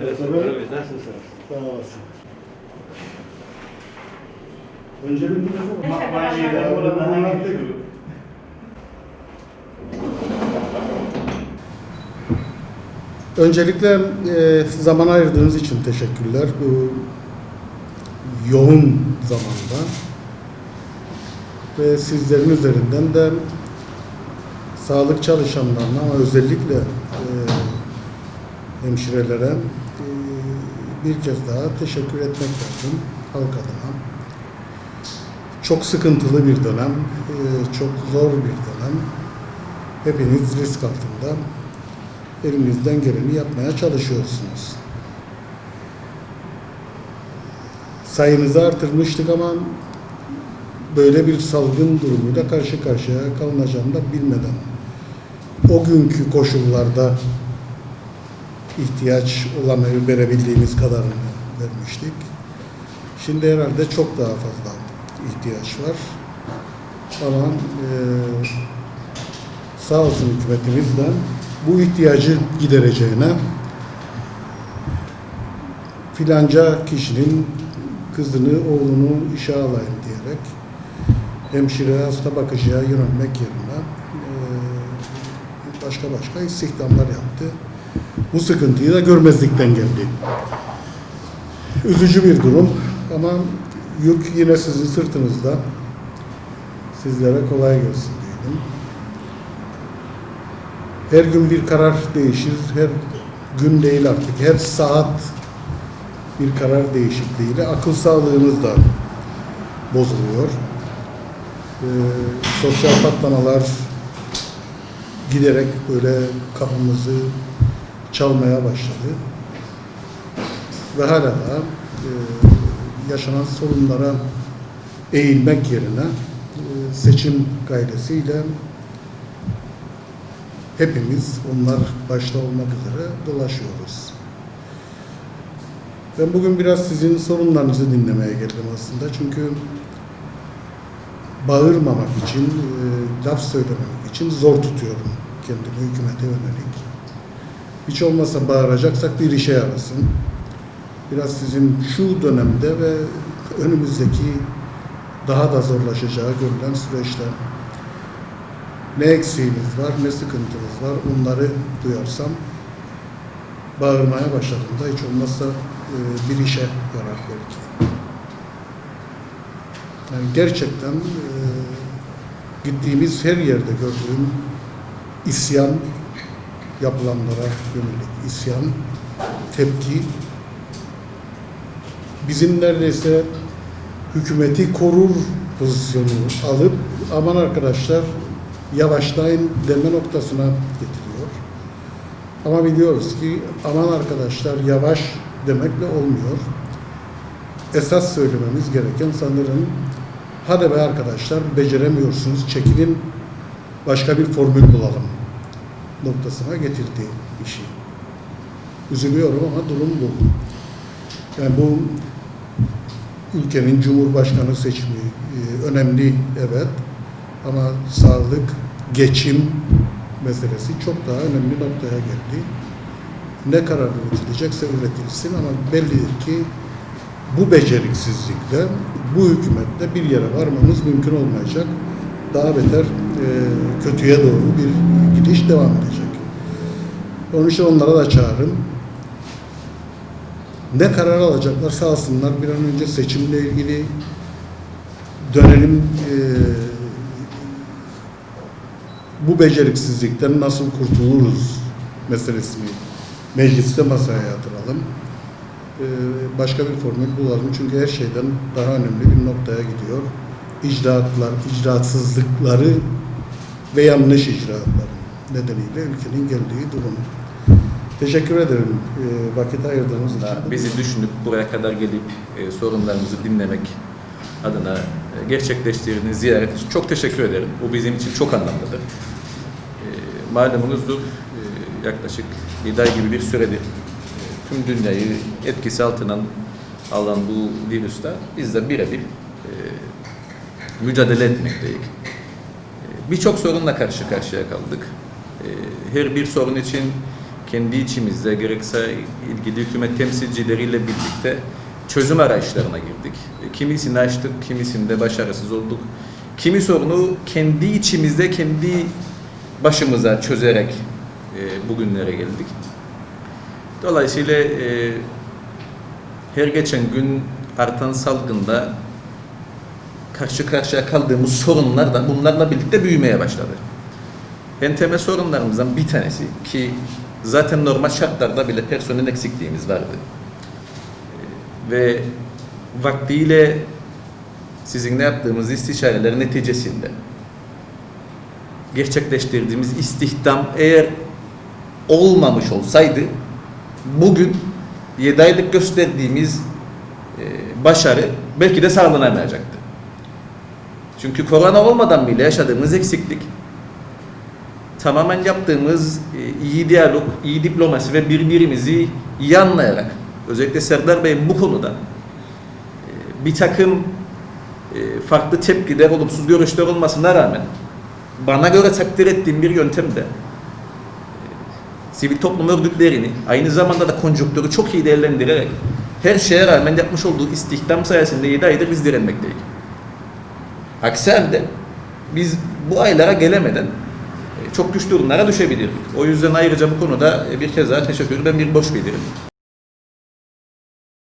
Ömer. Abi nasılsınız? Sağ olasın. Öncelikle hangi e, zaman ayırdığınız için teşekkürler. Bu yoğun zamanda ve sizlerin üzerinden de sağlık çalışanlarına ama özellikle hemşirelere e, bir kez daha teşekkür etmek lazım halk adına. Çok sıkıntılı bir dönem, e, çok zor bir dönem. Hepiniz risk altında elinizden geleni yapmaya çalışıyorsunuz. Sayınızı artırmıştık ama böyle bir salgın durumuyla karşı karşıya kalınacağını da bilmeden o günkü koşullarda ihtiyaç olanı verebildiğimiz kadarını vermiştik. Şimdi herhalde çok daha fazla ihtiyaç var. Ama eee sağ olsun hükümetimiz de bu ihtiyacı gidereceğine filanca kişinin kızını, oğlunu işe alayım diyerek hemşire, hasta bakıcıya yönelmek yerine eee, başka başka istihdamlar yaptı. Bu sıkıntıyı da görmezlikten geldi. Üzücü bir durum ama yük yine sizin sırtınızda. Sizlere kolay gelsin diyelim. Her gün bir karar değişir. Her gün değil artık. Her saat bir karar değişikliğiyle akıl sağlığınız da bozuluyor. Ee, sosyal patlamalar giderek böyle kapımızı çalmaya başladı. Ve hala da e, yaşanan sorunlara eğilmek yerine e, seçim gayresiyle hepimiz onlar başta olmak üzere dolaşıyoruz. Ben bugün biraz sizin sorunlarınızı dinlemeye geldim aslında. Çünkü bağırmamak için, e, laf söylememek için zor tutuyorum kendimi hükümete yönelik. Hiç olmazsa bağıracaksak bir işe yarasın. Biraz sizin şu dönemde ve önümüzdeki daha da zorlaşacağı görülen süreçte ne eksiğimiz var, ne sıkıntımız var onları duyarsam bağırmaya başladığımda hiç olmazsa e, bir işe yarar belki. Yani gerçekten e, gittiğimiz her yerde gördüğüm isyan, yapılanlara yönelik isyan, tepki bizim neredeyse hükümeti korur pozisyonu alıp aman arkadaşlar yavaşlayın deme noktasına getiriyor. Ama biliyoruz ki aman arkadaşlar yavaş demekle olmuyor. Esas söylememiz gereken sanırım hadi be arkadaşlar beceremiyorsunuz çekilin başka bir formül bulalım noktasına getirdi işi. Üzülüyorum ama durum bu. Yani bu ülkenin cumhurbaşkanı seçimi e, önemli evet ama sağlık, geçim meselesi çok daha önemli noktaya geldi. Ne karar üretilecekse üretilsin ama bellidir ki bu beceriksizlikle, bu hükümetle bir yere varmamız mümkün olmayacak. Daha beter kötüye doğru bir gidiş devam edecek. Onun için onlara da çağırın. Ne karar alacaklarsa alsınlar. Bir an önce seçimle ilgili dönelim e, bu beceriksizlikten nasıl kurtuluruz meselesini mecliste masaya yatıralım. E, başka bir formül bulalım. Çünkü her şeyden daha önemli bir noktaya gidiyor. İcraatlar, icraatsızlıkları ve yanlış icraatlar nedeniyle ülkenin geldiği durum. Teşekkür ederim e, vakit ayırdığınız için. bizi düşünüp buraya kadar gelip e, sorunlarımızı dinlemek adına e, gerçekleştirdiğiniz ziyaret için çok teşekkür ederim. Bu bizim için çok anlamlıdır. E, malumunuzdur yaklaşık 7 ay gibi bir süredir tüm dünyayı etkisi altına alan bu virüste biz de birebir e, mücadele etmekteyiz. Birçok sorunla karşı karşıya kaldık. E, Her bir sorun için kendi içimizde gerekse ilgili hükümet temsilcileriyle birlikte çözüm arayışlarına girdik. E, Kimisini açtık, kimisinde başarısız olduk. Kimi sorunu kendi içimizde, kendi başımıza çözerek e, bugünlere geldik. Dolayısıyla e, her geçen gün artan salgında karşı karşıya kaldığımız sorunlar da bunlarla birlikte büyümeye başladı. En temel sorunlarımızdan bir tanesi ki zaten normal şartlarda bile personel eksikliğimiz vardı. Ee, Ve vaktiyle sizinle yaptığımız istişareler neticesinde gerçekleştirdiğimiz istihdam eğer olmamış olsaydı bugün 7 aylık gösterdiğimiz e, başarı belki de sağlanamayacaktı. Çünkü korona olmadan bile yaşadığımız eksiklik tamamen yaptığımız e, iyi diyalog, iyi diplomasi ve birbirimizi iyi anlayarak özellikle Serdar Bey'in bu konuda e, bir takım e, farklı tepkiler, olumsuz görüşler olmasına rağmen bana göre takdir ettiğim bir yöntemde sivil toplum örgütlerini aynı zamanda da konjonktürü çok iyi değerlendirerek her şeye rağmen yapmış olduğu istihdam sayesinde 7 aydır biz direnmekteyiz. Aksi halde biz bu aylara gelemeden e, çok güçlü durumlara düşebilirdik. O yüzden ayrıca bu konuda e, bir kez daha teşekkür ederim. Ben bir boş bilirim.